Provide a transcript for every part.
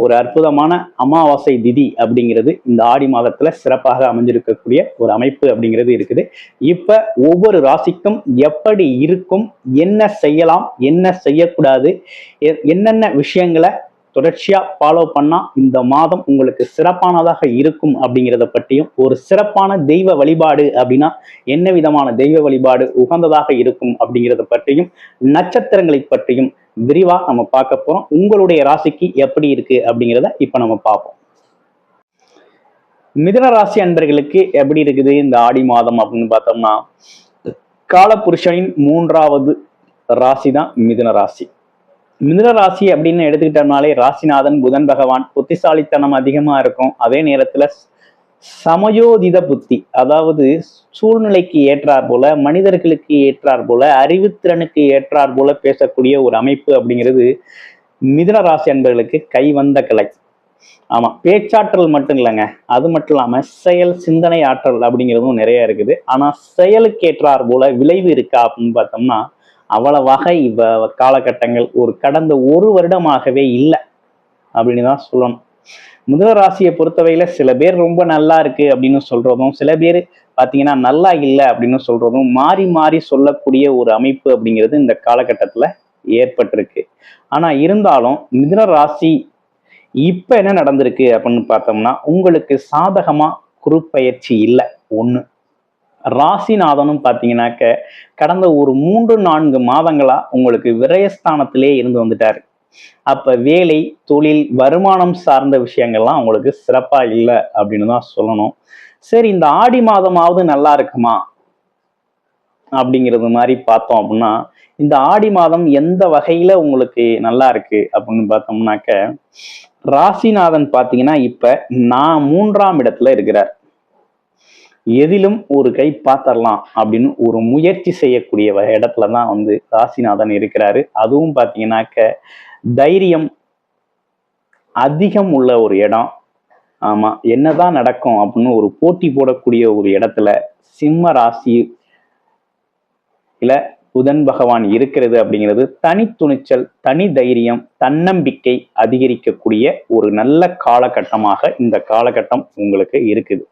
ஒரு அற்புதமான அமாவாசை திதி அப்படிங்கிறது இந்த ஆடி மாதத்துல சிறப்பாக அமைஞ்சிருக்கக்கூடிய ஒரு அமைப்பு அப்படிங்கிறது இருக்குது. இப்ப ஒவ்வொரு ராசிக்கும் எப்படி இருக்கும் என்ன செய்யலாம் என்ன செய்யக்கூடாது எ- என்னென்ன விஷயங்களை தொடர்ச்சியாக ஃபாலோ பண்ணால் இந்த மாதம் உங்களுக்கு சிறப்பானதாக இருக்கும் அப்படிங்கிறத பற்றியும் ஒரு சிறப்பான தெய்வ வழிபாடு அப்படின்னா என்ன விதமான தெய்வ வழிபாடு உகந்ததாக இருக்கும் அப்படிங்கிறத பற்றியும் நட்சத்திரங்களை பற்றியும் விரிவாக நம்ம பார்க்க போகிறோம் உங்களுடைய ராசிக்கு எப்படி இருக்குது அப்படிங்கிறத இப்போ நம்ம பார்ப்போம். மிதுன ராசி அன்பர்களுக்கு எப்படி இருக்குது இந்த ஆடி மாதம் அப்படின்னு பார்த்தோம்னா காலபுருஷனின் மூன்றாவது ராசி தான் மிதுன ராசி. மிதுன ராசி அப்படின்னு எடுத்துக்கிட்டோம்னாலே ராசிநாதன் புதன் பகவான் புத்திசாலித்தனம் அதிகமா இருக்கும். அதே நேரத்துல சமயோதித புத்தி அதாவது சூழ்நிலைக்கு ஏற்றார் போல மனிதர்களுக்கு ஏற்றார் போல அறிவுத்திறனுக்கு ஏற்றார் போல பேசக்கூடிய ஒரு அமைப்பு அப்படிங்கிறது மிதுன ராசி அன்பர்களுக்கு கைவந்த கலை ஆமா பேச்சாற்றல் மட்டும் இல்லைங்க. அது மட்டும் இல்லாம செயல் சிந்தனை ஆற்றல் அப்படிங்கிறதும் நிறைய இருக்குது. ஆனா செயலுக்கு ஏற்றார் போல விளைவு இருக்கா அப்படின்னு பார்த்தோம்னா அவ்வளவாக இவ காலகட்டங்கள் ஒரு கடந்த ஒரு வருடமாகவே இல்லை அப்படின்னு தான் சொல்லணும். முதல் ராசியை பொறுத்தவரையில சில பேர் ரொம்ப நல்லா இருக்கு அப்படின்னு சொல்றதும் சில பேர் பாத்தீங்கன்னா நல்லா இல்லை அப்படின்னு சொல்றதும் மாறி மாறி சொல்லக்கூடிய ஒரு அமைப்பு அப்படிங்கிறது இந்த காலகட்டத்துல ஏற்பட்டிருக்கு. ஆனா இருந்தாலும் மிதன ராசி இப்ப என்ன நடந்திருக்கு அப்படின்னு பார்த்தோம்னா உங்களுக்கு சாதகமா குறுப்பெயர்ச்சி இல்லை. ஒன்று ராசிநாதனும் பார்த்தீங்கன்னாக்க கடந்த ஒரு மூன்று நான்கு மாதங்களா உங்களுக்கு விரயஸ்தானத்திலே இருந்து வந்துட்டாரு. அப்ப வேலை தொழில் வருமானம் சார்ந்த விஷயங்கள்லாம் உங்களுக்கு சிறப்பா இல்லை அப்படின்னு தான் சொல்லணும். சரி இந்த ஆடி மாதமாவது நல்லா இருக்குமா? அப்படிங்கிறது மாதிரி பார்த்தோம் அப்படின்னா இந்த ஆடி மாதம் எந்த வகையில உங்களுக்கு நல்லா இருக்கு அப்படின்னு பார்த்தோம்னாக்க ராசிநாதன் பார்த்தீங்கன்னா இப்ப நான் மூன்றாம் இடத்துல இருக்கிறார். எதிலும் ஒரு கை பார்த்தரலாம் அப்படின்னு ஒரு முயற்சி செய்யக்கூடிய இடத்துல தான் வந்து ராசிநாதன் இருக்கிறாரு. அதுவும் பார்த்தீங்கன்னாக்க தைரியம் அதிகம் உள்ள ஒரு இடம். ஆமா என்னதான் நடக்கும் அப்படின்னு ஒரு போட்டி போடக்கூடிய ஒரு இடத்துல சிம்ம ராசி இல்ல புதன் பகவான் இருக்கிறது அப்படிங்கிறது தனி துணிச்சல் தனி தைரியம் தன்னம்பிக்கை அதிகரிக்கக்கூடிய ஒரு நல்ல காலகட்டமாக இந்த காலகட்டம் உங்களுக்கு இருக்குது.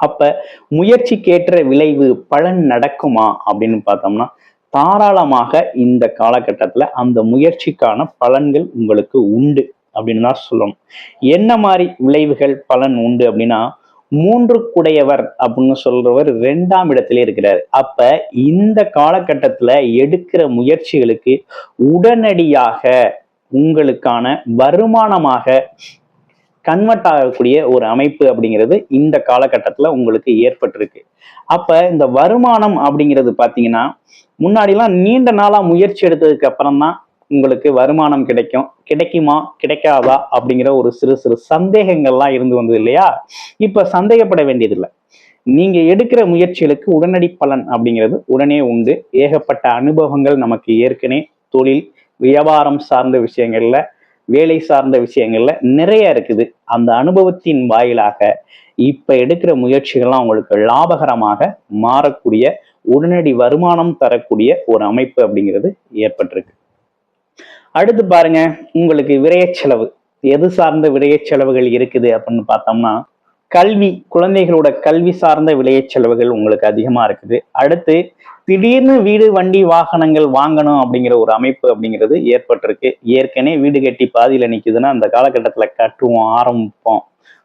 அப்ப முயற்சிக்கேற்ற விளைவு பலன் நடக்குமா அப்படின்னு பார்த்தோம்னா தாராளமாக இந்த காலகட்டத்துல அந்த முயற்சிக்கான பலன்கள் உங்களுக்கு உண்டு அப்படின்னு தான் சொல்லணும். என்ன மாதிரி விளைவுகள் பலன் உண்டு அப்படின்னா மூன்று குடையவர் அப்படின்னு சொல்றவர் ரெண்டாம் இடத்திலே இருக்கிறார். அப்ப இந்த காலகட்டத்துல எடுக்கிற முயற்சிகளுக்கு உடனடியாக உங்களுக்கான வருமானமாக கன்வெர்ட் ஆகக்கூடிய ஒரு அமைப்பு அப்படிங்கிறது இந்த காலகட்டத்தில் உங்களுக்கு ஏற்பட்டிருக்கு. அப்போ இந்த வருமானம் அப்படிங்கிறது பார்த்தீங்கன்னா முன்னாடிலாம் நீண்ட நாளாக முயற்சி எடுத்ததுக்கு அப்புறம் தான் உங்களுக்கு வருமானம் கிடைக்கும். கிடைக்குமா? கிடைக்காதா? அப்படிங்கிற ஒரு சிறு சிறு சந்தேகங்கள்லாம் இருந்து வந்தது இல்லையா? இப்போ சந்தேகப்பட வேண்டியதில்லை. நீங்க எடுக்கிற முயற்சிகளுக்கு உடனடி பலன் அப்படிங்கிறது உடனே உண்டு. ஏகப்பட்ட அனுபவங்கள் நமக்கு ஏற்கனவே தொழில் வியாபாரம் சார்ந்த விஷயங்கள்ல வேலை சார்ந்த விஷயங்கள்ல நிறைய இருக்குது. அந்த அனுபவத்தின் வாயிலாக இப்ப எடுக்கிற முயற்சிகள்லாம் உங்களுக்கு லாபகரமாக மாறக்கூடிய உடனடி வருமானம் தரக்கூடிய ஒரு அமைப்பு அப்படிங்கிறது ஏற்பட்டிருக்கு. அடுத்து பாருங்க உங்களுக்கு விரைய செலவு. எது சார்ந்த விரைய செலவுகள் இருக்குது அப்படின்னு பார்த்தோம்னா கல்வி குழந்தைகளோட கல்வி சார்ந்த விளைய செலவுகள் உங்களுக்கு அதிகமா இருக்குது. அடுத்து திடீர்னு வீடு வண்டி வாகனங்கள் வாங்கணும் அப்படிங்கிற ஒரு அமைப்பு அப்படிங்கிறது ஏற்பட்டிருக்கு. ஏற்கனவே வீடு கட்டி பாதியில் நிற்குதுன்னா அந்த காலகட்டத்தில் கட்டுவோம் ஆரம்பிப்போம்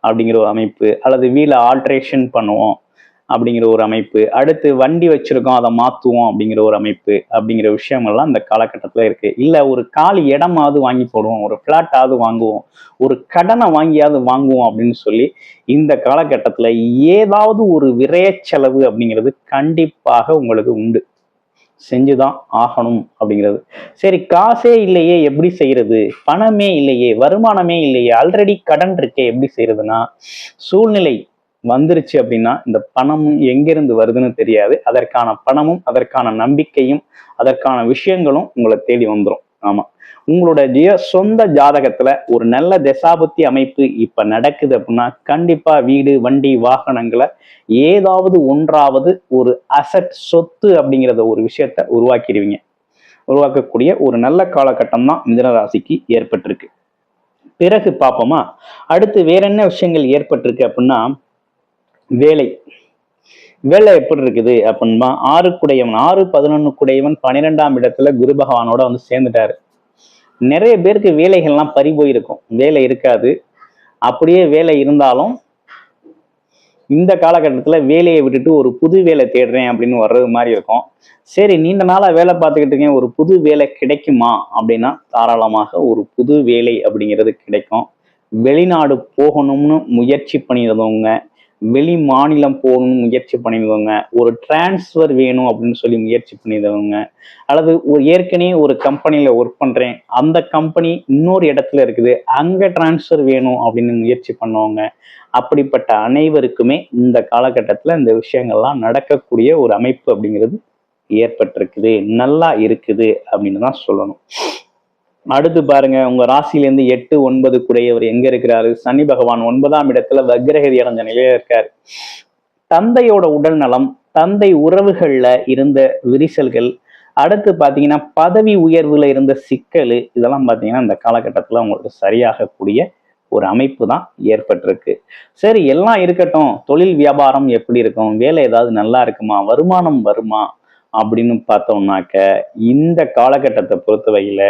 அப்படிங்கிற ஒரு அமைப்பு. அல்லது வீல ஆல்ட்ரேஷன் பண்ணுவோம். அப்படிங்கிற ஒரு அமைப்பு. அடுத்து வண்டி வச்சிருக்கோம் அதை மாற்றுவோம் அப்படிங்கிற ஒரு அமைப்பு அப்படிங்கிற விஷயங்கள்லாம் இந்த காலகட்டத்தில் இருக்கு. இல்லை ஒரு காலி இடமாவது வாங்கி போடுவோம் ஒரு பிளாட்டாவது வாங்குவோம் ஒரு கடனை வாங்கியாவது வாங்குவோம் அப்படின்னு சொல்லி இந்த காலகட்டத்தில் ஏதாவது ஒரு விரைய செலவு அப்படிங்கிறது கண்டிப்பாக உங்களுக்கு உண்டு. செஞ்சுதான் ஆகணும் அப்படிங்கிறது. சரி காசே இல்லையே எப்படி செய்யறது? பணமே இல்லையே வருமானமே இல்லையே ஆல்ரெடி கடன் இருக்கே எப்படி செய்யறதுன்னா சூழ்நிலை வந்துருச்சு அப்படின்னா இந்த பணமும் எங்கிருந்து வருதுன்னு தெரியாது. அதற்கான பணமும் அதற்கான நம்பிக்கையும் அதற்கான விஷயங்களும் உங்களை தேடி வந்துடும் ஆமா. உங்களோட ஜிய சொந்த ஜாதகத்துல ஒரு நல்ல தசாபுத்தி அமைப்பு இப்ப நடக்குது அப்படின்னா கண்டிப்பா வீடு வண்டி வாகனங்களை ஏதாவது ஒன்றாவது ஒரு அசட் சொத்து அப்படிங்கிறத ஒரு விஷயத்த உருவாக்கிடுவீங்க. உருவாக்கக்கூடிய ஒரு நல்ல காலகட்டம் தான் மிதனராசிக்கு ஏற்பட்டிருக்கு. பிறகு பார்ப்போமா. அடுத்து வேற என்ன விஷயங்கள் ஏற்பட்டிருக்கு அப்படின்னா வேலை. வேலை எப்படி இருக்குது அப்படின்னா ஆறு குடையவன் ஆறு பதினொன்று குடையவன் பன்னிரெண்டாம் இடத்துல குரு பகவானோட வந்து சேர்ந்துட்டாரு. நிறைய பேருக்கு வேலைகள்லாம் பறி போயிருக்கும். வேலை இருக்காது. அப்படியே வேலை இருந்தாலும் இந்த காலகட்டத்தில் வேலையை விட்டுட்டு ஒரு புது வேலை தேடுறேன் அப்படின்னு வர்றது மாதிரி இருக்கும். சரி நீண்ட நாளாக வேலை பார்த்துக்கிட்டு இருக்கேன். ஒரு புது வேலை கிடைக்குமா அப்படின்னா தாராளமாக ஒரு புது வேலை அப்படிங்கிறது கிடைக்கும். வெளிநாடு போகணும்னு முயற்சி பண்ணியிருந்தவங்க வெளி மாநிலம் போகணும்னு முயற்சி பண்ணியிருந்தவங்க ஒரு டிரான்ஸ்ஃபர் வேணும் அப்படின்னு சொல்லி முயற்சி பண்ணியிருந்தவங்க அல்லது ஒரு ஏற்கனவே ஒரு கம்பெனியில் ஒர்க் பண்ணுறேன் அந்த கம்பெனி இன்னொரு இடத்துல இருக்குது அங்கே டிரான்ஸ்ஃபர் வேணும் அப்படின்னு முயற்சி பண்ணுவாங்க அப்படிப்பட்ட அனைவருக்குமே இந்த காலகட்டத்தில் இந்த விஷயங்கள்லாம் நடக்கக்கூடிய ஒரு அமைப்பு அப்படிங்கிறது ஏற்பட்டிருக்குது நல்லா இருக்குது அப்படின்னு தான் சொல்லணும். அடுத்து பாருங்க உங்க ராசியிலேருந்து எட்டு ஒன்பது குடையவர் எங்க இருக்கிறாரு? சனி பகவான் ஒன்பதாம் இடத்துல வக்ரகதி அடைஞ்ச நிலையில இருக்காரு. தந்தையோட உடல் நலம் தந்தை உறவுகள்ல இருந்த விரிசல்கள் அடுத்து பாத்தீங்கன்னா பதவி உயர்வுல இருந்த சிக்கல் இதெல்லாம் பாத்தீங்கன்னா இந்த காலகட்டத்துல உங்களுக்கு சரியாகக்கூடிய ஒரு அமைப்பு தான் ஏற்பட்டிருக்கு. சரி எல்லாம் இருக்கட்டும் தொழில் வியாபாரம் எப்படி இருக்கும்? வேலை ஏதாவது நல்லா இருக்குமா? வருமானம் வருமா? அப்படின்னு பார்த்தோம்னாக்க இந்த காலகட்டத்தை பொறுத்தவரையில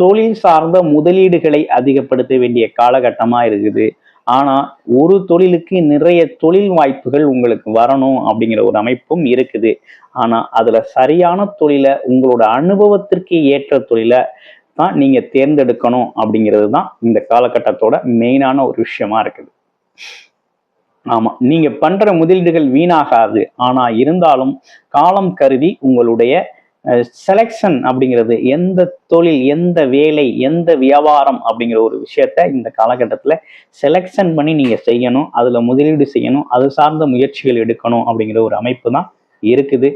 தொழில் சார்ந்த முதலீடுகளை அதிகப்படுத்த வேண்டிய காலகட்டமா இருக்குது. ஆனா ஒரு தொழிலுக்கு நிறைய தொழில் வாய்ப்புகள் உங்களுக்கு வரணும் அப்படிங்கிற ஒரு அமைப்பும் இருக்குது. ஆனா அதுல சரியான தொழிலை உங்களோட அனுபவத்திற்கு ஏற்ற தொழிலை தான் நீங்க தேர்ந்தெடுக்கணும் அப்படிங்கிறது தான் இந்த காலகட்டத்தோட மெயினான ஒரு விஷயமா இருக்குது. ஆமா நீங்க பண்ற முதலீடுகள் வீணாகாது. ஆனா இருந்தாலும் காலம் கருதி உங்களுடைய செலெக்ஷன் அப்படிங்கிறது எந்த தொழில் எந்த வேலை எந்த வியாபாரம் அப்படிங்கிற ஒரு விஷயத்த இந்த காலகட்டத்தில் செலெக்ஷன் பண்ணி நீங்கள் செய்யணும் அதில் முதலீடு செய்யணும் அது சார்ந்த முயற்சிகள் எடுக்கணும் அப்படிங்கிற ஒரு அமைப்பு தான் இருக்குது.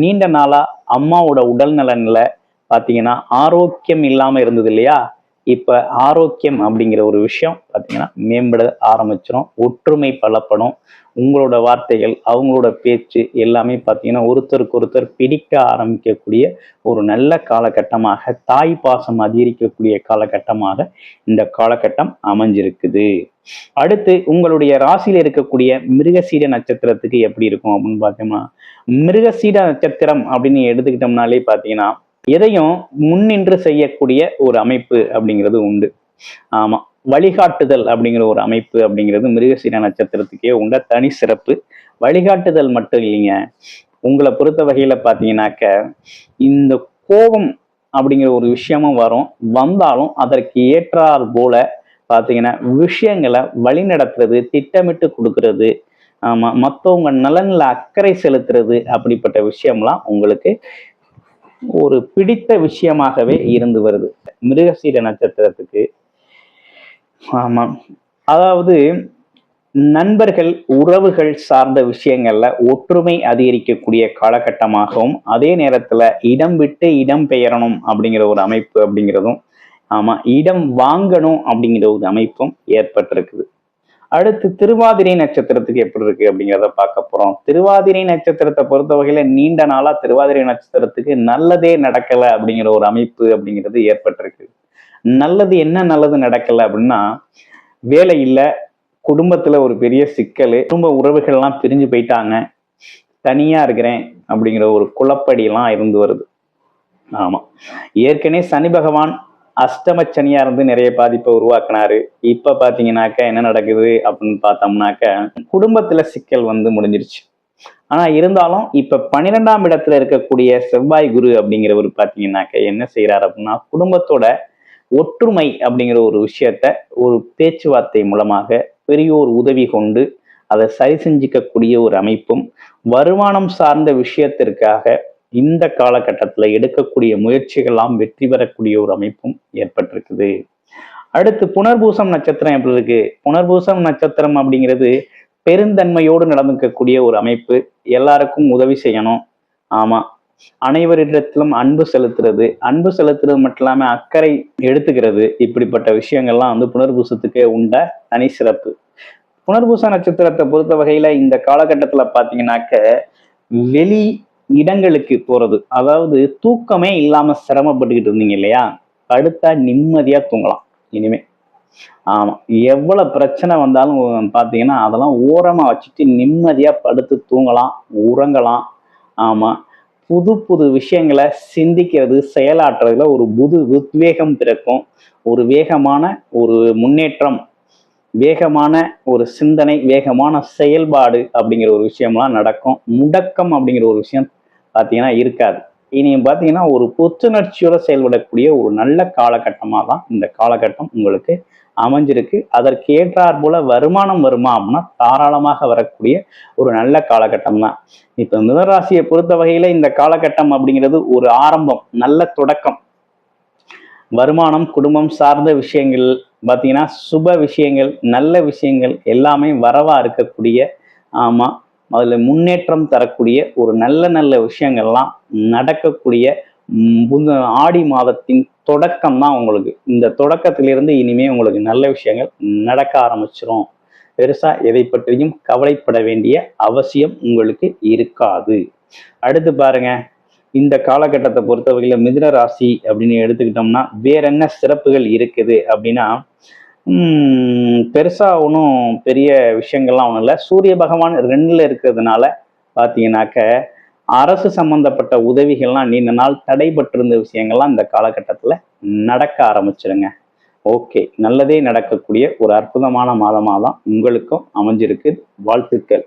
நீண்ட நாளாக அம்மாவோட உடல் நலனில் பார்த்தீங்கன்னா ஆரோக்கியம் இல்லாமல் இருந்தது இல்லையா? இப்போ ஆரோக்கியம் அப்படிங்கிற ஒரு விஷயம் பார்த்தீங்கன்னா மேம்பட ஆரம்பிச்சிடும் ஒற்றுமை பலப்படும். உங்களோட வார்த்தைகள் அவங்களோட பேச்சு எல்லாமே பார்த்தீங்கன்னா ஒருத்தருக்கு ஒருத்தர் பிடிக்க ஆரம்பிக்கக்கூடிய ஒரு நல்ல காலகட்டமாக தாய் பாசம் அதிகரிக்கக்கூடிய காலகட்டமாக இந்த காலகட்டம் அமைஞ்சிருக்குது. அடுத்து உங்களுடைய ராசியில் இருக்கக்கூடிய மிருகசீட நட்சத்திரத்துக்கு எப்படி இருக்கும் அப்படின்னு பார்த்தோம்னா மிருகசீட நட்சத்திரம் அப்படின்னு எடுத்துக்கிட்டோம்னாலே பார்த்தீங்கன்னா எதையும் முன்னின்று செய்யக்கூடிய ஒரு அமைப்பு அப்படிங்கிறது உண்டு. ஆமா வழிகாட்டுதல் அப்படிங்கிற ஒரு அமைப்பு அப்படிங்கிறது மிருகசீர நட்சத்திரத்துக்கே உண்ட தனி சிறப்பு. வழிகாட்டுதல் மட்டும் இல்லைங்க. உங்களை பொறுத்த வகையில பாத்தீங்கன்னாக்க இந்த கோபம் அப்படிங்கிற ஒரு விஷயமும் வரும். வந்தாலும் அதற்கு ஏற்றார் போல பார்த்தீங்கன்னா விஷயங்களை வழிநடத்துறது திட்டமிட்டு கொடுக்கறது ஆமா மற்றவங்க நலனில் அக்கறை செலுத்துறது அப்படிப்பட்ட விஷயம்லாம் உங்களுக்கு ஒரு பிடித்த விஷயமாகவே இருந்து வருது. மிருகசீர நட்சத்திரத்துக்கு. ஆமாம் அதாவது நண்பர்கள் உறவுகள் சார்ந்த விஷயங்கள்ல ஒற்றுமை அதிகரிக்கக்கூடிய காலகட்டமாகவும் அதே நேரத்துல இடம் விட்டு இடம் பெயரணும் அப்படிங்கிற ஒரு அமைப்பு அப்படிங்கிறதும் ஆமா இடம் வாங்கணும் அப்படிங்கிற ஒரு அமைப்பும் ஏற்பட்டிருக்குது. அடுத்து திருவாதிரை நட்சத்திரத்துக்கு எப்படி இருக்கு அப்படிங்கிறத பார்க்க போறோம். திருவாதிரை நட்சத்திரத்தை பொறுத்த வகையில நீண்ட நாளா திருவாதிரை நட்சத்திரத்துக்கு நல்லதே நடக்கல அப்படிங்கிற ஒரு அமைப்பு அப்படிங்கிறது ஏற்பட்டிருக்கு. நல்லது என்ன நல்லது நடக்கல அப்படின்னா வேலை இல்லை குடும்பத்துல ஒரு பெரிய சிக்கல் குடும்ப உறவுகள்லாம் பிரிஞ்சு போயிட்டாங்க தனியா இருக்கிறேன் அப்படிங்கிற ஒரு குழப்படியெல்லாம் இருந்து வருது. ஆமா. ஏற்கனவே சனி பகவான் அஷ்டம சனியா இருந்து நிறைய பாதிப்பை உருவாக்குனாரு. இப்ப பாத்தீங்கன்னாக்க என்ன நடக்குது அப்படின்னு பார்த்தோம்னாக்க குடும்பத்துல சிக்கல் வந்து முடிஞ்சிருச்சு. ஆனா இருந்தாலும் இப்ப பன்னிரெண்டாம் இடத்துல இருக்கக்கூடிய செவ்வாய் குரு அப்படிங்கிறவர் பாத்தீங்கன்னாக்க என்ன செய்யறாரு அப்படின்னா குடும்பத்தோட ஒற்றுமை அப்படிங்கிற ஒரு விஷயத்த ஒரு பேச்சுவார்த்தை மூலமாக பெரியோர் உதவி கொண்டு அதை சரி செஞ்சுக்கக்கூடிய ஒரு அமைப்பும் வருமானம் சார்ந்த விஷயத்திற்காக இந்த காலகட்டத்துல எடுக்கக்கூடிய முயற்சிகள்லாம் வெற்றி பெறக்கூடிய ஒரு அமைப்பும் ஏற்பட்டிருக்குது. அடுத்து புனர்பூசம் நட்சத்திரம் எப்படி இருக்கு? புனர்பூசம் நட்சத்திரம் அப்படிங்கிறது பெருந்தன்மையோடு நடந்துக்கக்கூடிய ஒரு அமைப்பு. எல்லாருக்கும் உதவி செய்யணும். ஆமா. அனைவரிடத்திலும் அன்பு செலுத்துறது. அன்பு செலுத்துறது மட்டும் இல்லாம அக்கறை எடுத்துக்கிறது. இப்படிப்பட்ட விஷயங்கள்லாம் வந்து புனர்பூசத்துக்கு உண்ட தனி சிறப்பு. புனர்பூச நட்சத்திரத்தை பொறுத்த வகையில இந்த காலகட்டத்துல பாத்தீங்கன்னாக்க வெளி இடங்களுக்கு போறது. அதாவது தூக்கமே இல்லாம சிரமப்பட்டுக்கிட்டு இருந்தீங்க இல்லையா? படுத்தா நிம்மதியா தூங்கலாம். இனிமே. ஆமா. எவ்வளவு பிரச்சனை வந்தாலும் பாத்தீங்கன்னா அதெல்லாம் ஓரமா வச்சுட்டு நிம்மதியா படுத்து தூங்கலாம் உறங்கலாம். ஆமா. புது புது விஷயங்களை சிந்திக்கிறது செயலாற்றுறதுல ஒரு புது உத்வேகம் பிறக்கும். ஒரு வேகமான ஒரு முன்னேற்றம் வேகமான ஒரு சிந்தனை வேகமான செயல்பாடு அப்படிங்கிற ஒரு விஷயம்லாம் நடக்கும். முடக்கம் அப்படிங்கிற ஒரு விஷயம் பார்த்தீங்கன்னா இருக்காது. இனி பார்த்தீங்கன்னா ஒரு புத்துணர்ச்சியோட செயல்படக்கூடிய ஒரு நல்ல காலகட்டமாக தான் இந்த காலகட்டம் உங்களுக்கு அமைஞ்சிருக்கு. அதற்கு ஏற்றாற் போல வருமானம் வருமா அப்படின்னா தாராளமாக வரக்கூடிய ஒரு நல்ல காலகட்டம் தான் இப்போ மிதராசியை பொறுத்த வகையில இந்த காலகட்டம் அப்படிங்கிறது ஒரு ஆரம்பம் நல்ல தொடக்கம். வருமானம் குடும்பம் சார்ந்த விஷயங்கள் பார்த்தீங்கன்னா சுப விஷயங்கள் நல்ல விஷயங்கள் எல்லாமே வரவா இருக்கக்கூடிய ஆமாம் அதில் முன்னேற்றம் தரக்கூடிய ஒரு நல்ல நல்ல விஷயங்கள்லாம் நடக்கக்கூடிய ம், ஆடி மாதத்தின் தொடக்கம் தான் உங்களுக்கு. இந்த தொடக்கத்திலிருந்து இனிமே உங்களுக்கு நல்ல விஷயங்கள் நடக்க ஆரம்பிச்சிடும் பெருசா எதை பற்றியும் கவலைப்பட வேண்டிய அவசியம் உங்களுக்கு இருக்காது. அடுத்து பாருங்க. இந்த காலகட்டத்தை பொறுத்தவரையில மிதுன ராசி அப்படின்னு எடுத்துக்கிட்டோம்னா வேற என்ன சிறப்புகள் இருக்குது அப்படின்னா பெருசாக பெருசா ஒன்றும் பெரிய விஷயங்கள்லாம் ஒன்றும் இல்லை. சூரிய பகவான் ரெண்டில் இருக்கிறதுனால பார்த்தீங்கன்னாக்க அரசு சம்பந்தப்பட்ட உதவிகள்லாம் நீண்ட நாள் தடைபட்டிருந்த விஷயங்கள்லாம் இந்த காலகட்டத்தில் நடக்க ஆரம்பிச்சிருங்க. ஓகே நல்லதே நடக்கக்கூடிய ஒரு அற்புதமான மாதமாக தான் உங்களுக்கும் அமைஞ்சிருக்கு. வாழ்த்துக்கள்.